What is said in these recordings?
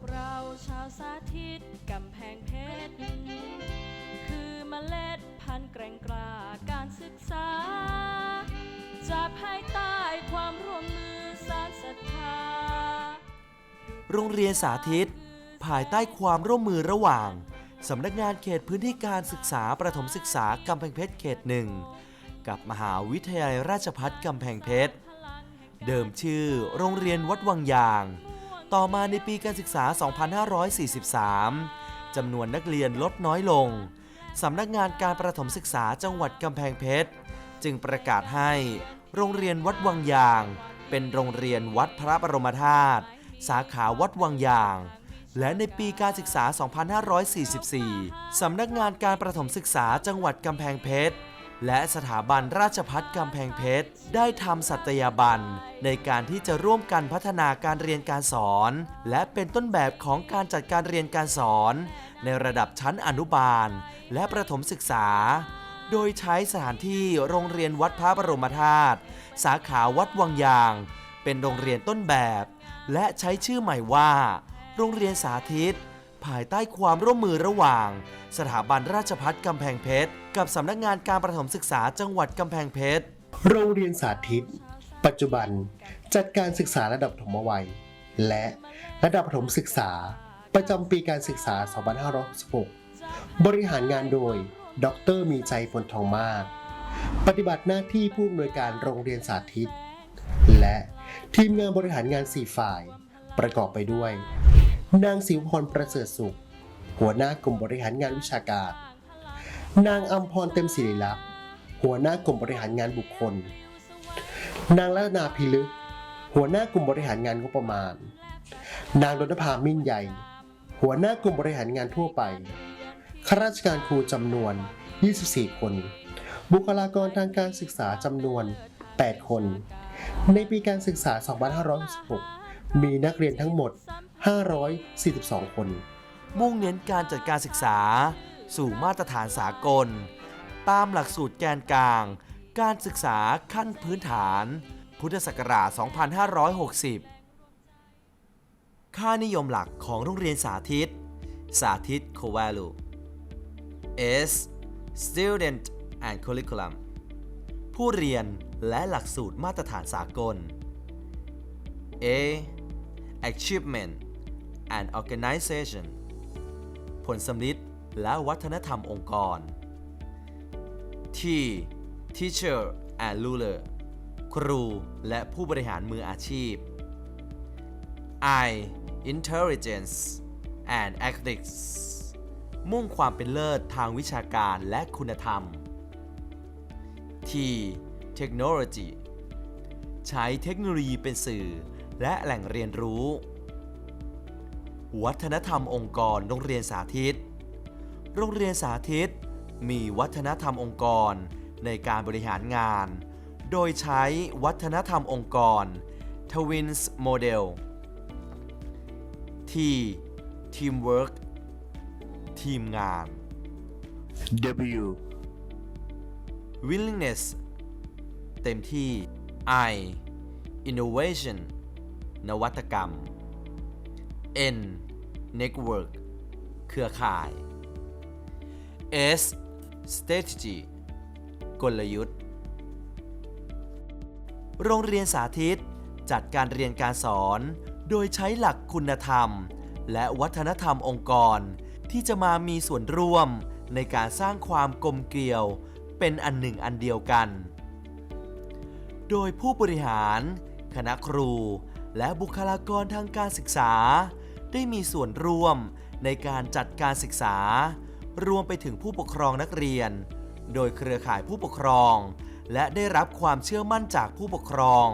กเราชาวสาธิตกำแพงเพชร คือเมล็ดพันธุ์แกร่งกล้าการศึกษา จากภายใต้ความร่วมมือสางศรัทธา โรงเรียนสาธิต ภายใต้ความร่วมมือระหว่าง สำนักงานเขตพื้นที่การศึกษาประถมศึกษากำแพงเพชรเขตหนึ่งกับมหาวิทยาลัยราชภัฏกำแพงเพชร เดิมชื่อโรงเรียนวัดวังยาง ต่อมาในปีการศึกษา 2543 จำนวนนักเรียนลดน้อยลง สำนักงานการประถมศึกษาจังหวัดกำแพงเพชร จึงประกาศให้ โรงเรียนวัดวังยาง เป็นโรงเรียนวัดพระบรมธาตุสาขาวัดวังยาง และในปีการศึกษา 2544 สำนักงานการประถมศึกษาจังหวัดกำแพงเพชร และสถาบันราชพัฒกำแพงเพชร ได้ทำสัตยาบัน ในการที่จะร่วมกันพัฒนาการเรียนการสอน และเป็นต้นแบบของการจัดการเรียนการสอน ในระดับชั้นอนุบาล และประถมศึกษา โดยใช้สถานที่โรงเรียนวัดพระบรมธาตุสาขาวัดวังยาง เป็นโรงเรียนต้นแบบ และใช้ชื่อใหม่ว่า โรงเรียนสาธิต ภายใต้ความร่วมมือระหว่าง สถาบันราชพัฒกำแพงเพชร กับสำนักงานการประถมศึกษาจังหวัดกำแพงเพชร โรงเรียนสาธิต ปัจจุบันจัดการศึกษาระดับปฐมวัย และระดับประถมศึกษา ประจำปีการศึกษา 2566 บริหารงานโดย ดรมีใจพลทองมาก ปฏิบัติหน้าที่ผู้อำนวยการโรงเรียนสาธิต และทีมงานบริหารงาน 4 ฝ่าย ประกอบไปด้วย นางสิวพรประเสริฐสุข หัวหน้ากลุ่มบริหารงานวิชาการ นางอัมพรเต็มศิริลักษณ์หัวหน้ากลุ่มบริหารงานบุคคล นางรัตนาพิลึก หัวหน้ากลุ่มบริหารงานงบประมาณ นางดนภามิ่นใหญ่ หัวหน้ากลุ่มบริหารงานทั่วไป ข้าราชการครูจำนวน 24 คน บุคลากรทางการศึกษาจำนวน 8 คน ในปีการศึกษา 2566 มีนักเรียนทั้งหมด 542 คน มุ่งเน้นการจัดการศึกษา สู่มาตรฐานสากล ตามหลักสูตรแกนกลาง การศึกษาขั้นพื้นฐาน พุทธศักราช 2560 ค่านิยมหลักของโรงเรียนสาธิต สาธิต c o v a l u S Student and Curriculum ผู้เรียนและหลักสูตรมาตรฐานสากล A Achievement and Organization ผลสำลิดและวัฒนธรรมองค์กร T Teacher and Ruler ครูและผู้บริหารมืออาชีพ I Intelligence and Ethics มุ่งความเป็นเลิศทางวิชาการและคุณธรรม T Technology ใช้เทคโนโลยีเป็นสื่อและแหล่งเรียนรู้ วัฒนธรรมองค์กรโรงเรียนสาธิต โรงเรียนสาธิต มีวัฒนธรรมองค์กรในการบริหารงาน โดยใช้วัฒนธรรมองค์กร Twins Model T Teamwork ทีมงาน W willingness เต็มที่ I innovation นวัตกรรม N network เครือข่าย S strategy กลยุทธ์ โรงเรียนสาธิตจัดการเรียนการสอน โดยใช้หลักคุณธรรม และวัฒนธรรมองค์กร ที่จะมามีส่วนร่วมในการสร้างความกลมเกลียว เป็นอันหนึ่งอันเดียวกัน โดยผู้บริหาร คณะครู และบุคลากรทางการศึกษา ได้มีส่วนร่วมในการจัดการศึกษา รวมไปถึงผู้ปกครองนักเรียน โดยเครือข่ายผู้ปกครอง และได้รับความเชื่อมั่นจากผู้ปกครอง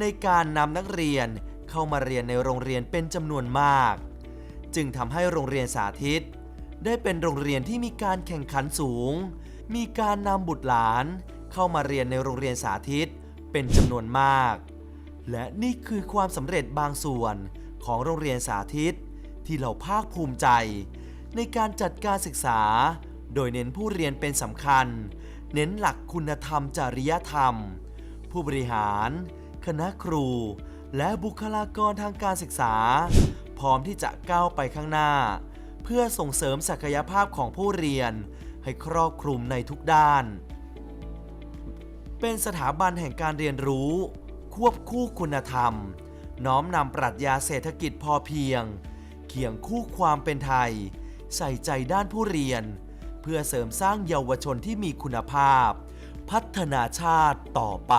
ในการนำนักเรียนเข้ามาเรียนในโรงเรียนเป็นจำนวนมาก จึงทำให้โรงเรียนสาธิต ได้เป็นโรงเรียนที่มีการแข่งขันสูง มีการนำบุตรหลาน เข้ามาเรียนในโรงเรียนสาธิตเป็นจำนวนมาก และนี่คือความสำเร็จบางส่วน ของโรงเรียนสาธิต ที่เราภาคภูมิใจ ในการจัดการศึกษา โดยเน้นผู้เรียนเป็นสำคัญ เน้นหลักคุณธรรมจริยธรรม ผู้บริหาร คณะครู และบุคลากรทางการศึกษา พร้อมที่จะก้าวไปข้างหน้า เพื่อส่งเสริมศักยภาพของผู้เรียน ให้ครอบคลุมในทุกด้าน เป็นสถาบันแห่งการเรียนรู้ ควบคู่คุณธรรม น้อมนำปรัชญาเศรษฐกิจพอเพียง เคียงคู่ความเป็นไทย ใส่ใจด้านผู้เรียน เพื่อเสริมสร้างเยาวชนที่มีคุณภาพ พัฒนาชาติต่อไป